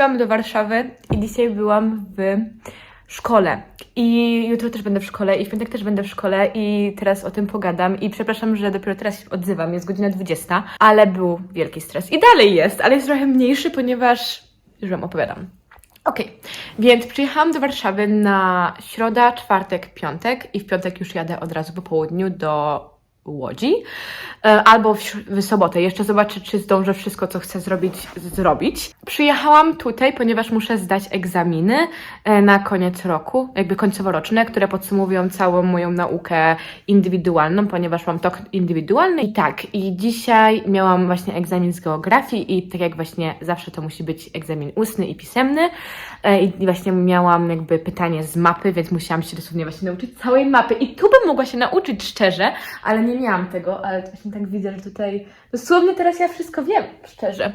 Wróciłam do Warszawy i dzisiaj byłam w szkole. I jutro też będę w szkole i w piątek też będę w szkole i teraz o tym pogadam. I przepraszam, że dopiero teraz się odzywam, jest godzina 20, ale był wielki stres. I dalej jest, ale jest trochę mniejszy, ponieważ już Wam opowiadam. Okej, więc przyjechałam do Warszawy na środa, czwartek, piątek i w piątek już jadę od razu po południu do Łodzi e, albo w, w sobotę. Jeszcze zobaczę, czy zdążę wszystko, co chcę zrobić, zrobić. Przyjechałam tutaj, ponieważ muszę zdać egzaminy e, na koniec roku, jakby końcoworoczne, które podsumowują całą moją naukę indywidualną, ponieważ mam tok indywidualny. I tak, i dzisiaj miałam właśnie egzamin z geografii i tak jak właśnie zawsze to musi być egzamin ustny i pisemny. E, I właśnie miałam jakby pytanie z mapy, więc musiałam się dosłownie właśnie nauczyć całej mapy. I tu bym mogła się nauczyć szczerze, ale nie miałam tego, ale właśnie tak widzę, że tutaj dosłownie teraz ja wszystko wiem, szczerze.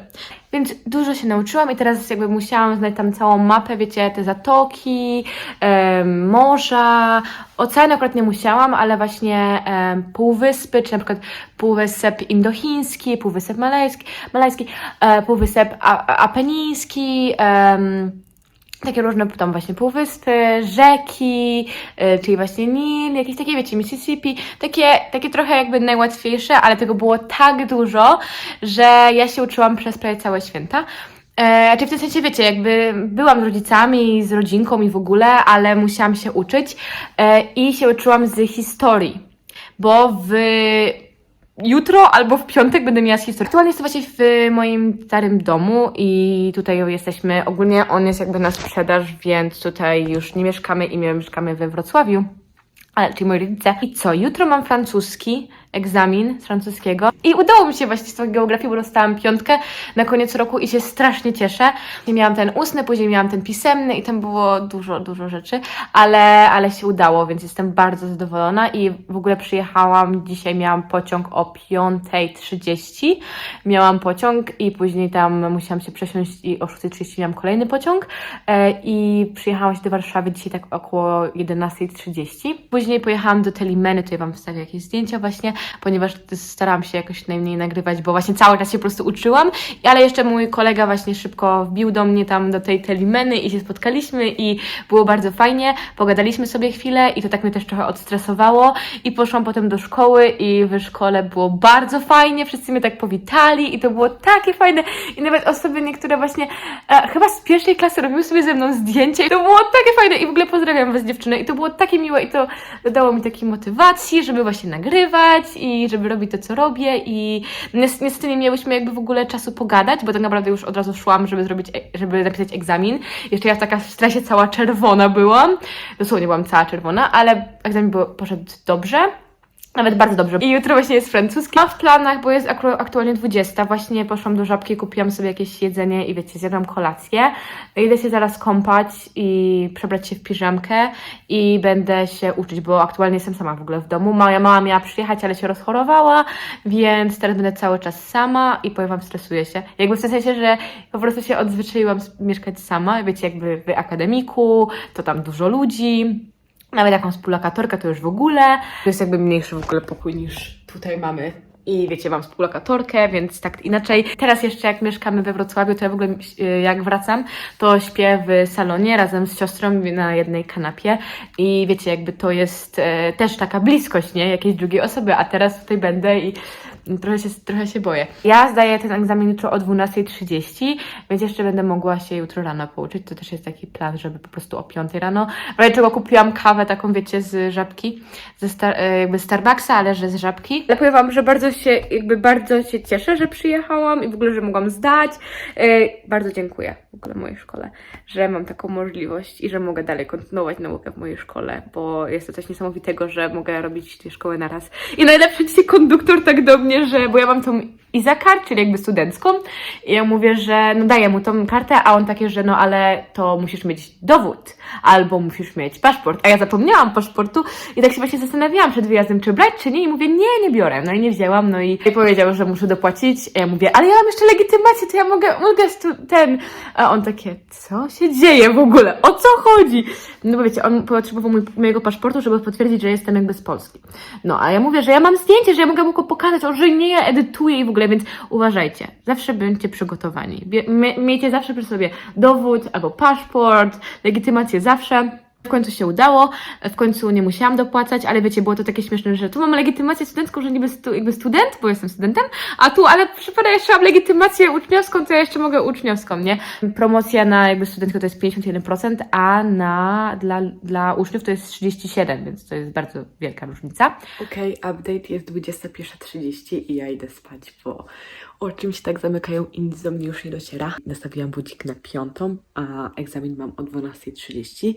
Więc dużo się nauczyłam i teraz jakby musiałam znać tam całą mapę, wiecie, te zatoki, em, morza, oceany akurat nie musiałam, ale właśnie em, półwyspy, czy na przykład półwysep indochiński, półwysep malajski, malajski e, półwysep apeniński, em, takie różne tam właśnie półwyspy, rzeki, y, czyli właśnie Nil, jakieś takie, wiecie, Mississippi, takie, takie trochę jakby najłatwiejsze, ale tego było tak dużo, że ja się uczyłam przez prawie całe święta. E, czy w tym sensie, wiecie, jakby byłam z rodzicami, z rodzinką i w ogóle, ale musiałam się uczyć e, i się uczyłam z historii, bo w jutro albo w piątek będę miała z historii. Aktualnie jestem właśnie w moim starym domu i tutaj jesteśmy, ogólnie on jest jakby na sprzedaż, więc tutaj już nie mieszkamy i my mieszkamy we Wrocławiu. Ale, czyli moi rodzice. I co? Jutro mam francuski, egzamin z francuskiego. I udało mi się właśnie z geografii, bo dostałam piątkę na koniec roku i się strasznie cieszę. I miałam ten ustny, później miałam ten pisemny i tam było dużo, dużo rzeczy, ale, ale się udało, więc jestem bardzo zadowolona i w ogóle przyjechałam, dzisiaj miałam pociąg o 5.30. Miałam pociąg i później tam musiałam się przesiąść i o 6.30 miałam kolejny pociąg e, i przyjechałam się do Warszawy dzisiaj tak około 11.30. Później pojechałam do Telimeny, tutaj Wam wstawię jakieś zdjęcia właśnie, ponieważ starałam się jakoś najmniej nagrywać, bo właśnie cały czas się po prostu uczyłam, ale jeszcze mój kolega właśnie szybko wbił do mnie tam do tej Telimeny i się spotkaliśmy i było bardzo fajnie, pogadaliśmy sobie chwilę i to tak mnie też trochę odstresowało. I poszłam potem do szkoły i w szkole było bardzo fajnie, wszyscy mnie tak powitali i to było takie fajne. I nawet osoby niektóre właśnie e, chyba z pierwszej klasy robiły sobie ze mną zdjęcie i to było takie fajne. I w ogóle pozdrawiam Was dziewczyny. I to było takie miłe i to dodało mi takiej motywacji, żeby właśnie nagrywać i żeby robić to, co robię i nies- niestety nie miałyśmy jakby w ogóle czasu pogadać, bo tak naprawdę już od razu szłam, żeby zrobić, e- żeby napisać egzamin. Jeszcze ja taka w stresie cała czerwona byłam, dosłownie byłam cała czerwona, ale egzamin był, poszedł dobrze. Nawet bardzo dobrze. I jutro właśnie jest francuski. Mam w planach, bo jest aktualnie 20. Właśnie poszłam do żabki, kupiłam sobie jakieś jedzenie i wiecie, zjadłam kolację. Idę się zaraz kąpać i przebrać się w piżamkę i będę się uczyć, bo aktualnie jestem sama w ogóle w domu. Moja mama miała przyjechać, ale się rozchorowała, więc teraz będę cały czas sama i powiem wam, stresuję się. Jakby w tym sensie, że po prostu się odzwyczaiłam mieszkać sama. Wiecie, jakby w akademiku, to tam dużo ludzi. Nawet jaką współlokatorkę to już w ogóle. To jest jakby mniejszy w ogóle pokój niż tutaj mamy. I wiecie, mam współlokatorkę, więc tak inaczej. Teraz jeszcze jak mieszkamy we Wrocławiu, to ja w ogóle y, jak wracam, to śpię w salonie razem z siostrą na jednej kanapie. I wiecie, jakby to jest e, też taka bliskość, nie? Jakiejś drugiej osoby, a teraz tutaj będę i trochę się, trochę się boję. Ja zdaję ten egzamin jutro o 12.30, więc jeszcze będę mogła się jutro rano pouczyć. To też jest taki plan, żeby po prostu o 5 rano. Ale czego kupiłam kawę taką, wiecie, z żabki, ze star, e, jakby Starbucksa, ale że z żabki. Ale powiem Wam, że bardzo się, jakby bardzo się cieszę, że przyjechałam i w ogóle, że mogłam zdać. E, Bardzo dziękuję w ogóle mojej szkole, że mam taką możliwość i że mogę dalej kontynuować naukę w mojej szkole, bo jest to coś niesamowitego, że mogę robić dwie szkoły na raz. I najlepszy dzisiaj konduktor tak do mnie, że, bo ja mam tą Izakar, czyli jakby studencką i ja mówię, że no daję mu tą kartę, a on takie, że no ale to musisz mieć dowód, albo musisz mieć paszport, a ja zapomniałam paszportu i tak się właśnie zastanawiałam przed wyjazdem, czy brać, czy nie. I mówię, nie, nie biorę, no i nie wzięłam, no i powiedział, że muszę dopłacić, a ja mówię, ale ja mam jeszcze legitymację, to ja mogę, mogę stu- ten, a on takie, co się dzieje w ogóle, o co chodzi? No bo wiecie, on potrzebował mój, mojego paszportu, żeby potwierdzić, że jestem jakby z Polski. No, a ja mówię, że ja mam zdjęcie, że ja mogę mu go pokazać, on, że nie ja edytuję i w ogóle, więc uważajcie. Zawsze bądźcie przygotowani. Bie- mie- Miejcie zawsze przy sobie dowód albo paszport, legitymację zawsze. W końcu się udało, w końcu nie musiałam dopłacać, ale wiecie, było to takie śmieszne, że tu mam legitymację studencką, że niby stu, jakby student, bo jestem studentem, a tu, ale przypada jeszcze mam legitymację uczniowską, to ja jeszcze mogę uczniowską, nie? Promocja na jakby studentkę to jest 51%, a na, dla, dla uczniów to jest 37%, więc to jest bardzo wielka różnica. Okej, update jest 21.30 i ja idę spać, bo oczy mi się tak zamykają i do mnie już nie dociera. Nastawiłam budzik na piątą, a egzamin mam o 12.30,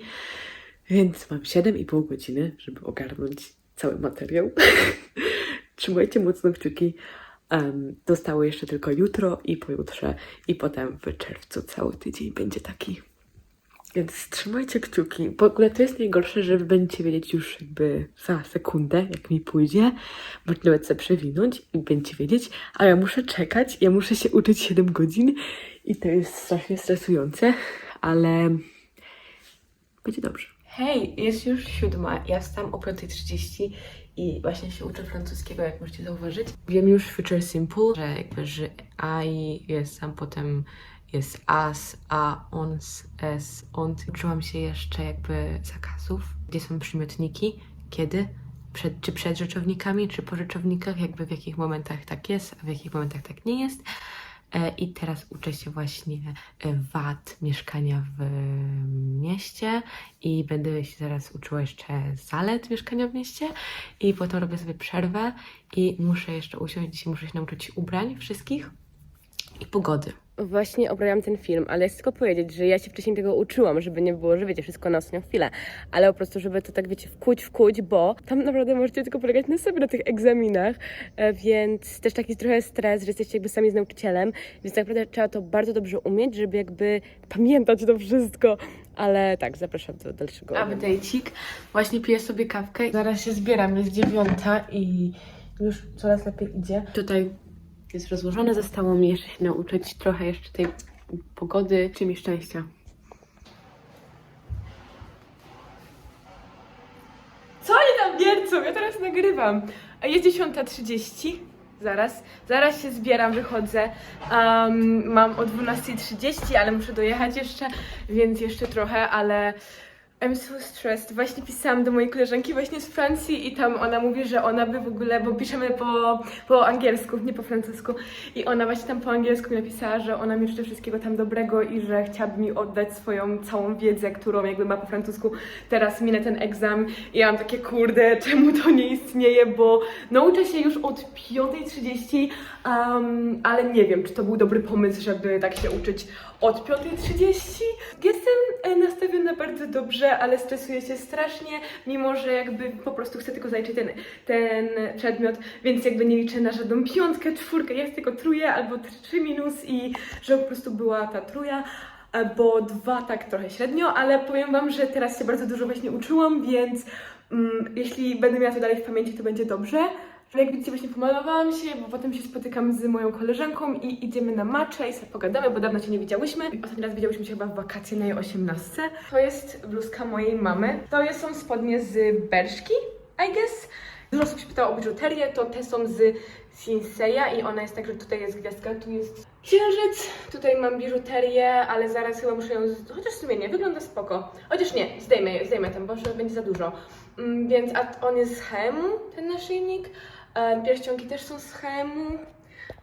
więc mam 7,5 godziny, żeby ogarnąć cały materiał. Trzymajcie mocno kciuki. Um, zostało jeszcze tylko jutro i pojutrze i potem w czerwcu cały tydzień będzie taki. Więc trzymajcie kciuki. W ogóle to jest najgorsze, że będziecie wiedzieć już jakby za sekundę, jak mi pójdzie. Możecie nawet sobie przewinąć i będziecie wiedzieć, a ja muszę czekać, ja muszę się uczyć 7 godzin i to jest strasznie stresujące, ale będzie dobrze. Hej, jest już siódma, ja wstałam o 5.30 i właśnie się uczę francuskiego, jak możecie zauważyć. Wiem już future simple, że jakby, że I jest tam potem jest as, a, ons, es, ont. Uczyłam się jeszcze jakby zakazów, gdzie są przymiotniki, kiedy, przed, czy przed rzeczownikami, czy po rzeczownikach, jakby w jakich momentach tak jest, a w jakich momentach tak nie jest. E, I teraz uczę się właśnie e, wad mieszkania w mieście i będę się zaraz uczyła jeszcze zalet mieszkania w mieście i potem robię sobie przerwę i muszę jeszcze usiąść, muszę się nauczyć ubrań wszystkich i pogody. Właśnie obrałam ten film, ale chcę tylko powiedzieć, że ja się wcześniej tego uczyłam, żeby nie było, że wiecie, wszystko na ostatnią chwilę, ale po prostu, żeby to tak, wiecie, wkuć, wkuć, bo tam naprawdę możecie tylko polegać na sobie na tych egzaminach, e, więc też taki trochę stres, że jesteście jakby sami z nauczycielem, więc tak naprawdę trzeba to bardzo dobrze umieć, żeby jakby pamiętać to wszystko, ale tak, zapraszam do dalszego. Update'cik. Właśnie piję sobie kawkę. Zaraz się zbieram, jest dziewiąta i już coraz lepiej idzie. Tutaj jest rozłożone, zostało mi jeszcze się nauczyć trochę jeszcze tej pogody, czy mi szczęścia. Co oni tam wiercą? Ja teraz nagrywam. A jest 10.30. Zaraz, zaraz się zbieram, wychodzę. Um, mam o 12.30, ale muszę dojechać jeszcze, więc jeszcze trochę, ale I'm so stressed. Właśnie pisałam do mojej koleżanki właśnie z Francji i tam ona mówi, że ona by w ogóle, bo piszemy po, po angielsku, nie po francusku. I ona właśnie tam po angielsku mi napisała, że ona mi życzę wszystkiego tam dobrego i że chciałaby mi oddać swoją całą wiedzę, którą jakby ma po francusku. Teraz minę ten egzam i ja mam takie kurde, czemu to nie istnieje, bo nauczę się już od 5.30, um, ale nie wiem, czy to był dobry pomysł, żeby tak się uczyć od 5.30. Jestem e, nastawiona bardzo dobrze, ale stresuję się strasznie, mimo że jakby po prostu chcę tylko zaliczyć ten, ten przedmiot, więc jakby nie liczę na żadną piątkę, czwórkę, jest tylko truje albo trzy minus i że po prostu była ta truja. Bo dwa tak trochę średnio, ale powiem Wam, że teraz się bardzo dużo właśnie uczyłam, więc mm, jeśli będę miała to dalej w pamięci, to będzie dobrze. Ale jak widzicie, właśnie pomalowałam się, bo potem się spotykam z moją koleżanką i idziemy na macze i sobie pogadamy, bo dawno się nie widziałyśmy. Ostatni raz widziałyśmy się chyba w wakacje na jej 18. To jest bluzka mojej mamy. To są spodnie z Berszki, I guess. Dużo osób się pytało o biżuterię, to te są z Sinseya i ona jest tak, że tutaj jest gwiazdka, tu jest księżyc, tutaj mam biżuterię, ale zaraz chyba muszę ją, z... chociaż w sumie nie, wygląda spoko. Chociaż nie, zdejmę, zdejmę ten, bo będzie za dużo. Mm, Więc a on jest z ten naszyjnik. Pierścionki też są z hemu.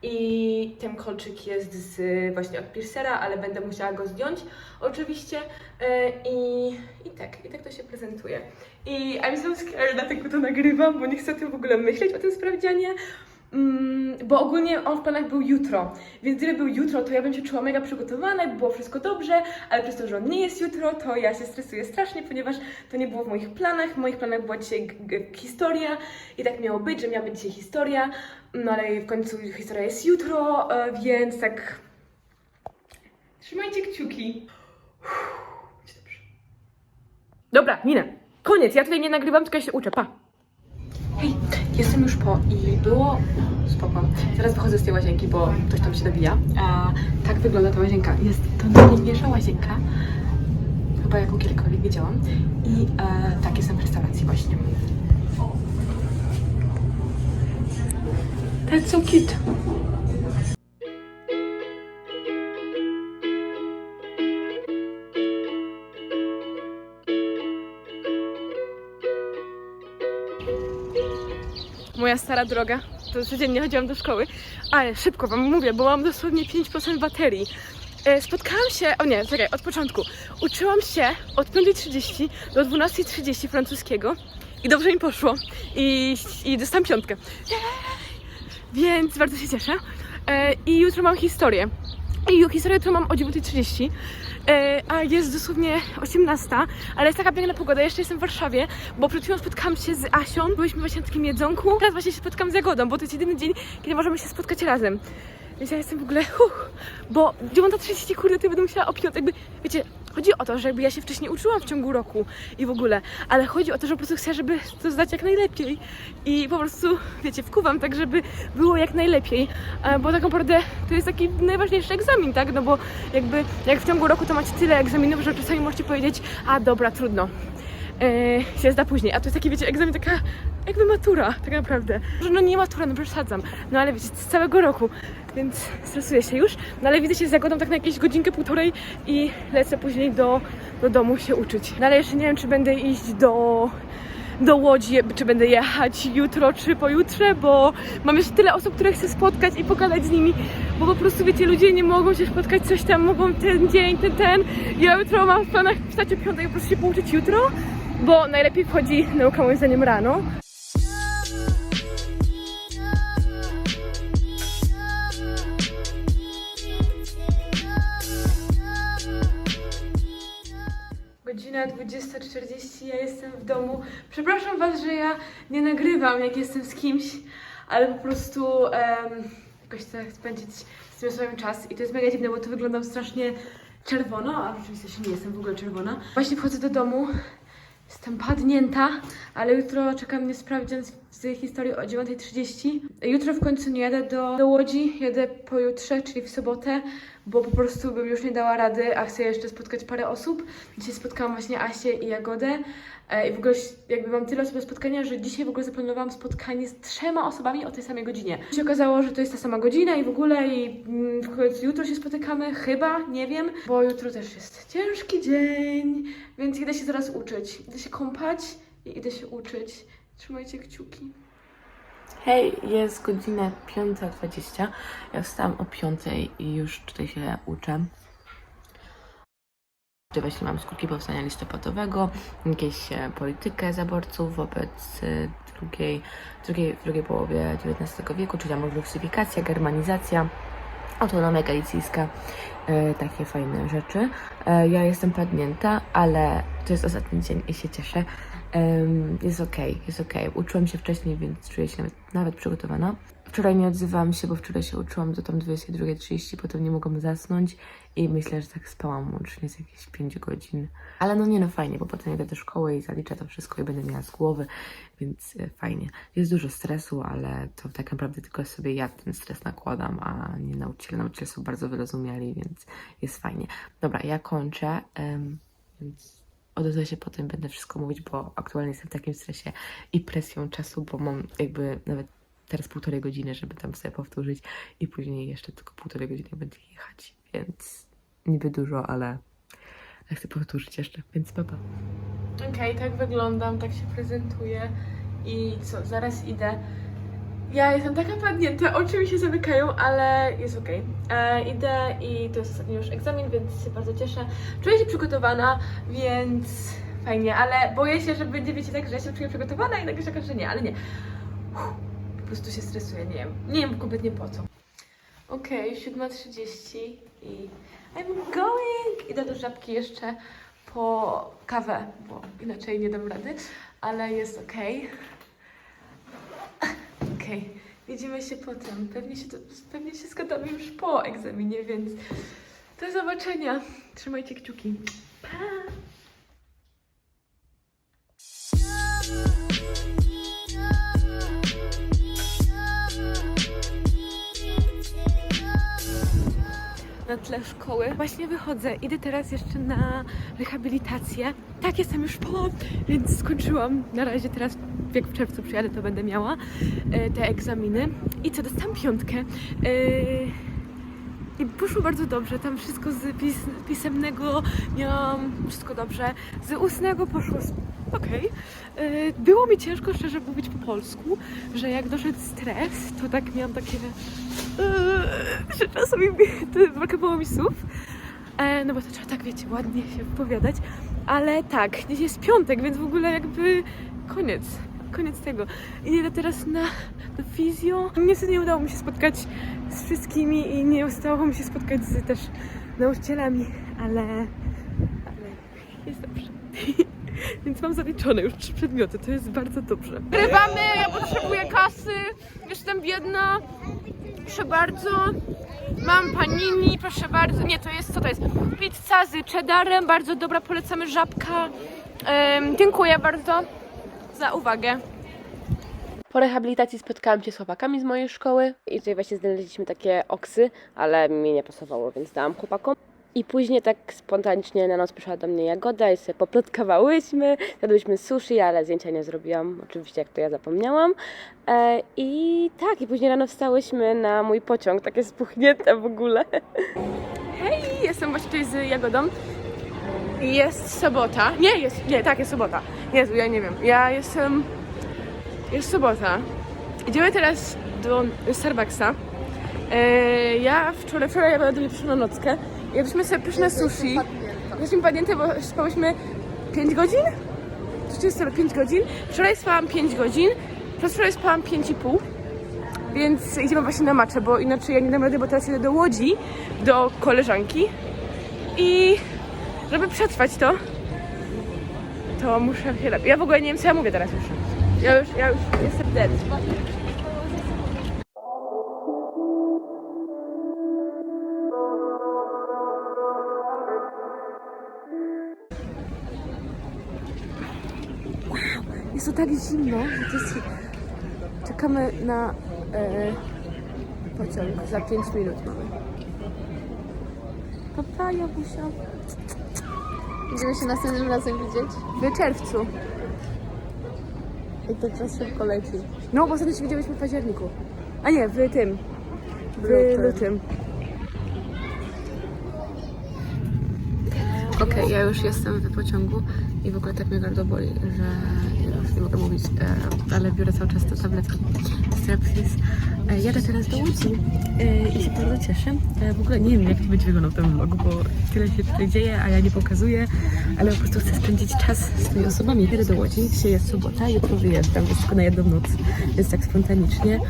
I ten kolczyk jest z, właśnie od piercera, ale będę musiała go zdjąć oczywiście. E, I, I tak, i tak to się prezentuje. I I'm so scared, dlatego to nagrywam, bo nie chcę o tym w ogóle myśleć, o tym sprawdzianie. Mm, bo ogólnie on w planach był jutro, więc gdyby był jutro, to ja bym się czuła mega przygotowana by było wszystko dobrze, ale przez to, że on nie jest jutro, to ja się stresuję strasznie, ponieważ to nie było w moich planach. W moich planach była dzisiaj historia i tak miało być, że miała być dzisiaj historia, no ale w końcu historia jest jutro, e, więc tak... Trzymajcie kciuki. Uff, dobrze. Dobra, minę. Koniec, ja tutaj nie nagrywam, tylko ja się uczę, pa. Jestem już po i było spoko. Zaraz wychodzę z tej łazienki, bo ktoś tam się dobija. A tak wygląda ta łazienka. Jest to najpiękniejsza łazienka, chyba jaką kiedykolwiek widziałam. I e, tak, jestem w restauracji właśnie. That's so cute. Moja stara droga, to codziennie chodziłam do szkoły, ale szybko wam mówię, bo mam dosłownie 5% baterii. E, Spotkałam się, o nie, czekaj, od początku. Uczyłam się od 5.30 do 12.30 francuskiego i dobrze mi poszło. I, i dostałam piątkę. Więc bardzo się cieszę. E, I jutro mam historię. I historię jutro mam o 9.30. E, a jest dosłownie 18, ale jest taka piękna pogoda. Jeszcze jestem w Warszawie, bo przed chwilą spotkałam się z Asią. Byliśmy właśnie na takim jedzonku. Teraz właśnie się spotkam z Jagodą, bo to jest jedyny dzień, kiedy możemy się spotkać razem. Więc ja jestem w ogóle, huh, bo 9.30, kurde, to będę musiała o jakby, wiecie, chodzi o to, że jakby ja się wcześniej uczyłam w ciągu roku i w ogóle, ale chodzi o to, że po prostu chcę, żeby to zdać jak najlepiej i po prostu, wiecie, wkuwam tak, żeby było jak najlepiej, e, bo tak naprawdę to jest taki najważniejszy egzamin, tak, no bo jakby, jak w ciągu roku to macie tyle egzaminów, że czasami możecie powiedzieć, a dobra, trudno, e, się zda później. A to jest taki, wiecie, egzamin taka jakby matura, tak naprawdę. Że no nie matura, no przesadzam. No ale wiecie, z całego roku, więc stresuję się już. No ale widzę się z Jagodą tak na jakieś godzinkę, półtorej i lecę później do, do domu się uczyć. No ale jeszcze nie wiem, czy będę iść do do Łodzi, czy będę jechać jutro, czy pojutrze, bo mam jeszcze tyle osób, które chcę spotkać i pogadać z nimi, bo po prostu, wiecie, ludzie nie mogą się spotkać, coś tam mogą ten dzień, ten, ten. Ja jutro mam w planach wstać o piątej, po prostu się pouczyć jutro, bo najlepiej wchodzi nauka moim zdaniem rano. Godzina 20.40, ja jestem w domu. Przepraszam Was, że ja nie nagrywam, jak jestem z kimś, ale po prostu em, jakoś chcę spędzić z tym swoim czas i to jest mega dziwne, bo tu wyglądam strasznie czerwono, a rzeczywiście się nie jestem w ogóle czerwona. Właśnie wchodzę do domu, jestem padnięta, ale jutro czeka mnie sprawdzian z, z historii o 9.30. Jutro w końcu nie jadę do, do Łodzi, jadę pojutrze, czyli w sobotę, bo po prostu bym już nie dała rady, a chcę jeszcze spotkać parę osób. Dzisiaj spotkałam właśnie Asię i Jagodę e, i w ogóle jakby mam tyle osób do spotkania, że dzisiaj w ogóle zaplanowałam spotkanie z trzema osobami o tej samej godzinie. I się okazało, że to jest ta sama godzina i w ogóle i mm, w końcu jutro się spotykamy, chyba, nie wiem, bo jutro też jest ciężki dzień, więc idę się zaraz uczyć. Idę się kąpać i idę się uczyć. Trzymajcie kciuki. Hej, jest godzina 5.20. Ja wstałam o 5.00 i już tutaj się uczę. Właśnie mam skutki powstania listopadowego, jakieś e, politykę zaborców wobec e, drugiej, drugiej, drugiej połowie XIX wieku, czyli tam luksyfikacja, germanizacja, autonomia galicyjska, e, takie fajne rzeczy. E, ja jestem padnięta, ale to jest ostatni dzień i się cieszę. Jest okej, jest okej. Uczyłam się wcześniej, więc czuję się nawet, nawet przygotowana. Wczoraj nie odzywałam się, bo wczoraj się uczyłam do tam 22.30, potem nie mogłam zasnąć i myślę, że tak spałam łącznie z jakieś 5 godzin. Ale no nie no fajnie, bo potem idę do szkoły i zaliczę to wszystko i będę miała z głowy, więc e, fajnie. Jest dużo stresu, ale to tak naprawdę tylko sobie ja ten stres nakładam, a nie nauczyciele. Nauczyciele są bardzo wyrozumiali, więc jest fajnie. Dobra, ja kończę, em, więc odezwę się potem, będę wszystko mówić, bo aktualnie jestem w takim stresie i presją czasu, bo mam jakby nawet teraz półtorej godziny, żeby tam sobie powtórzyć i później jeszcze tylko półtorej godziny będę jechać, więc niby dużo, ale ale chcę powtórzyć jeszcze, więc papa. Okej, tak wyglądam, tak się prezentuję i co, zaraz idę. Ja jestem taka padnięta, oczy mi się zamykają, ale jest okej. E, Idę i to jest ostatni już egzamin, więc się bardzo cieszę. Czuję się przygotowana, więc fajnie, ale boję się, że będzie, wiecie, tak, że ja się czuję przygotowana i nagle się okaże, że nie, ale nie. Uff, po prostu się stresuję, nie wiem. Nie wiem kompletnie po co. Okej, 7.30 i I'm going! Idę do żabki jeszcze po kawę, bo inaczej nie dam rady, ale jest okej. Okej, widzimy się potem. Pewnie się, pewnie się zgadamy już po egzaminie, więc do zobaczenia. Trzymajcie kciuki. Pa! Na tle szkoły. Właśnie wychodzę, idę teraz jeszcze na rehabilitację. Tak, jestem już po, więc skończyłam. Na razie teraz jak w czerwcu przyjadę, to będę miała e, te egzaminy. I co, dostałam piątkę. E, i poszło bardzo dobrze, tam wszystko z pis pisemnego miałam wszystko dobrze, z ustnego poszło okej. Yy, Było mi ciężko szczerze mówić po polsku, że jak doszedł stres, to tak miałam takie, yy, że czasami brakowało mi słów. E, no bo to trzeba tak, wiecie, ładnie się wypowiadać, ale tak, dziś jest piątek, więc w ogóle jakby koniec, koniec tego. Idę teraz na, na fizjo. Niestety nie udało mi się spotkać z wszystkimi i nie udało mi się spotkać z też nauczycielami, ale, ale jest dobrze. Więc mam zaliczone już trzy przedmioty, to jest bardzo dobrze. Grywamy, ja potrzebuję kasy, jestem biedna, proszę bardzo. Mam panini, proszę bardzo. Nie, to jest, co to jest? Pizza z cheddarem, bardzo dobra, polecamy żabka. Em, dziękuję bardzo za uwagę. Po rehabilitacji spotkałam się z chłopakami z mojej szkoły i tutaj właśnie znaleźliśmy takie oksy, ale mi nie pasowało, więc dałam chłopakom. I później tak spontanicznie na noc przyszła do mnie Jagoda i sobie poplotkowałyśmy, zjadłyśmy sushi, ale zdjęcia nie zrobiłam, oczywiście jak to ja zapomniałam. E, I tak, i później rano wstałyśmy na mój pociąg, takie spuchnięte w ogóle. Hej, jestem właśnie tutaj z Jagodą. Jest sobota. Nie, jest, nie, tak, jest sobota. Jezu, ja nie wiem. Ja jestem... Jest sobota. Idziemy teraz do Starbucksa. E, ja wczoraj, wczoraj ja do mnie przyszła na nockę. Jadliśmy sobie pyszne sushi. Jesteśmy padnięte, bo spałyśmy 5 godzin? Czy jest 5 godzin? Wczoraj spałam 5 godzin, przez wczoraj spałam 5,5. Więc idziemy właśnie na maczę, bo inaczej ja nie dam rady, bo teraz jedę do Łodzi, do koleżanki. I żeby przetrwać to, to muszę się lepiej. Ja w ogóle nie wiem, co ja mówię teraz już. Ja już, ja już jestem dead. Wow, jest to tak zimno, że to jest... Czekamy na e, pociąg. Za 5 minut mamy. Papa, Jabusia. Będziemy się następnym razem widzieć. W czerwcu. I to czas szybko leci. No, bo ostatnio się widzieliśmy w październiku. A nie, w tym. W lutym. Okej, ja już jestem w pociągu i w ogóle tak mnie gardło boli, że już nie mogę mówić, e, ale biorę cały czas te tabletki Strepsis. E, jadę teraz do Łodzi e, i się bardzo cieszę. W ogóle nie wiem, jak to będzie wyglądał ten vlog, bo tyle się tutaj dzieje, a ja nie pokazuję, ale po prostu chcę spędzić czas z tymi osobami. Jadę do Łodzi, dzisiaj jest sobota, jutro wyjeżdżam, jest tylko na jedną noc, więc tak spontanicznie.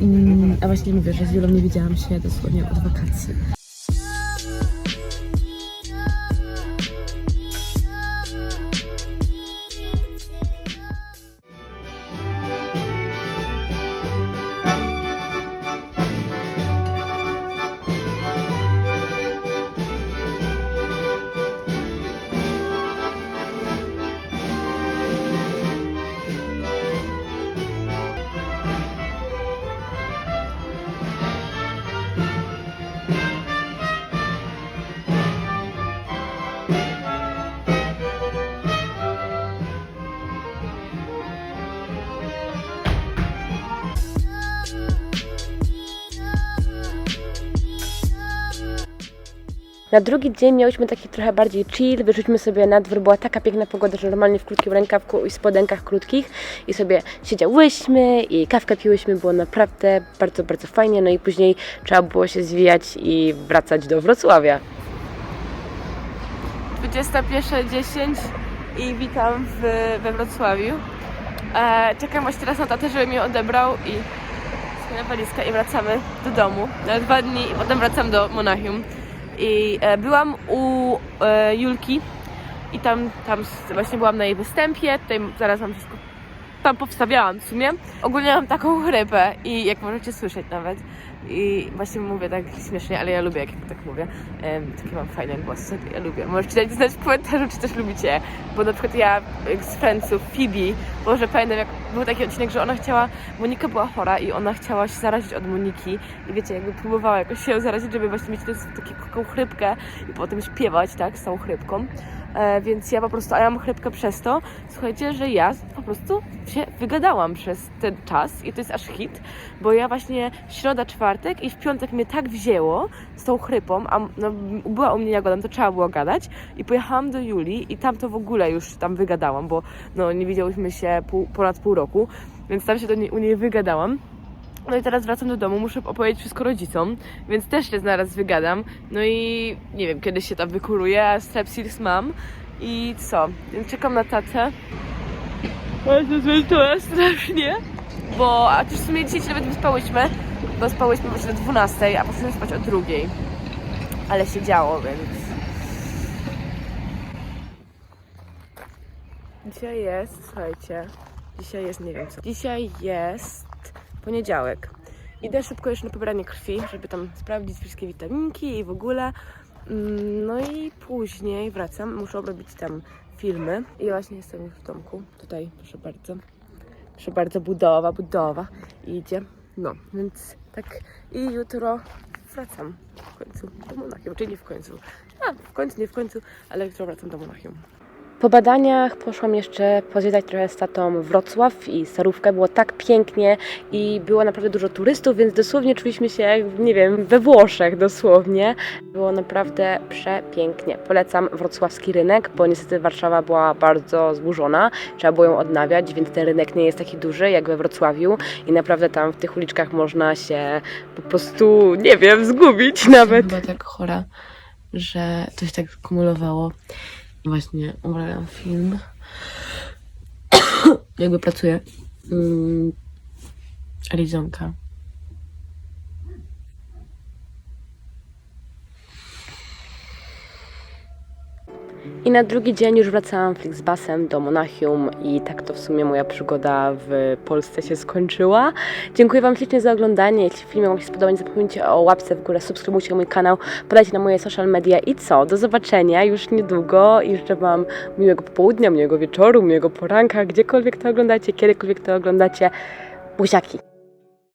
Mm, a właśnie mówię, że z Julą nie widziałam się dosłownie od wakacji. Na drugi dzień miałyśmy taki trochę bardziej chill, wyszliśmy sobie na dwór, była taka piękna pogoda, że normalnie w krótkim rękawku i spodenkach krótkich i sobie siedziałyśmy i kawkę piłyśmy, było naprawdę bardzo, bardzo fajnie, no i później trzeba było się zwijać i wracać do Wrocławia. 21.10 i witam w, we Wrocławiu. E, czekam właśnie teraz na tatę, żeby mnie odebrał i swoja walizka i wracamy do domu. Na dwa dni i potem wracam do Monachium. I e, byłam u e, Julki i tam, tam właśnie byłam na jej występie. Tutaj zaraz wam wszystko tam powstawiałam w sumie. Ogólnie mam taką chrypę i jak możecie słyszeć nawet, I właśnie mówię tak śmiesznie, ale ja lubię, jak tak mówię. Em, taki mam fajny głos, ja lubię. Możecie dać znać w komentarzu, czy też lubicie. Bo na przykład ja z Friendsów, Phoebe, Boże, pamiętam jak był taki odcinek, że ona chciała, Monika była chora i ona chciała się zarazić od Moniki i wiecie, jakby próbowała jakoś się zarazić, żeby właśnie mieć taką chrypkę i potem śpiewać, tak, z tą chrypką. E, więc ja po prostu, a ja mam chrypkę przez to, słuchajcie, że ja po prostu się wygadałam przez ten czas i to jest aż hit, bo ja właśnie środa, czwartek i w piątek mnie tak wzięło z tą chrypą, a no, była u mnie jagoda, no to trzeba było gadać i pojechałam do Julii i tam to w ogóle już tam wygadałam, bo no nie widziałyśmy się pół, ponad pół roku, więc tam się do niej, u niej wygadałam. No i teraz wracam do domu, muszę opowiedzieć wszystko rodzicom, więc też się zaraz wygadam. No i nie wiem, kiedy się tam wykuruję, a Strepsils mam. I co? Więc czekam na tatę. To zmęczona strasznie. Bo, a też w sumie dzisiaj nawet wyspałyśmy, bo spałyśmy właśnie o 12, a poszliśmy spać o drugiej. Ale się działo, więc... Dzisiaj jest, słuchajcie, dzisiaj jest, nie wiem co. Dzisiaj jest poniedziałek. Idę szybko jeszcze na pobieranie krwi, żeby tam sprawdzić wszystkie witaminki i w ogóle. Mm, No i później wracam, muszę obrobić tam filmy. I właśnie jestem już w domku. Tutaj, proszę bardzo. Proszę bardzo, budowa, budowa. Idzie. No, więc tak. I jutro wracam w końcu do Monachium. Czyli nie w końcu. A, w końcu, nie w końcu, ale jutro wracam do Monachium. Po badaniach poszłam jeszcze pozwiedzać trochę z tatą Wrocław i Starówkę. Było tak pięknie i było naprawdę dużo turystów, więc dosłownie czuliśmy się, jak, nie wiem, we Włoszech dosłownie. Było naprawdę przepięknie. Polecam wrocławski rynek, bo niestety Warszawa była bardzo zburzona. Trzeba było ją odnawiać, więc ten rynek nie jest taki duży jak we Wrocławiu i naprawdę tam w tych uliczkach można się po prostu, nie wiem, zgubić nawet. Była tak chora, że to się tak kumulowało. Właśnie oglądam film. Jakby pracuję. Mm, Arizonka. I na drugi dzień już wracałam Flixbusem do Monachium i tak to w sumie moja przygoda w Polsce się skończyła. Dziękuję Wam ślicznie za oglądanie. Jeśli film Wam się spodobał, nie zapomnijcie o łapce w górę, subskrybujcie mój kanał, podajcie na moje social media i co? Do zobaczenia już niedługo i życzę Wam miłego popołudnia, miłego wieczoru, miłego poranka, gdziekolwiek to oglądacie, kiedykolwiek to oglądacie. Buziaki!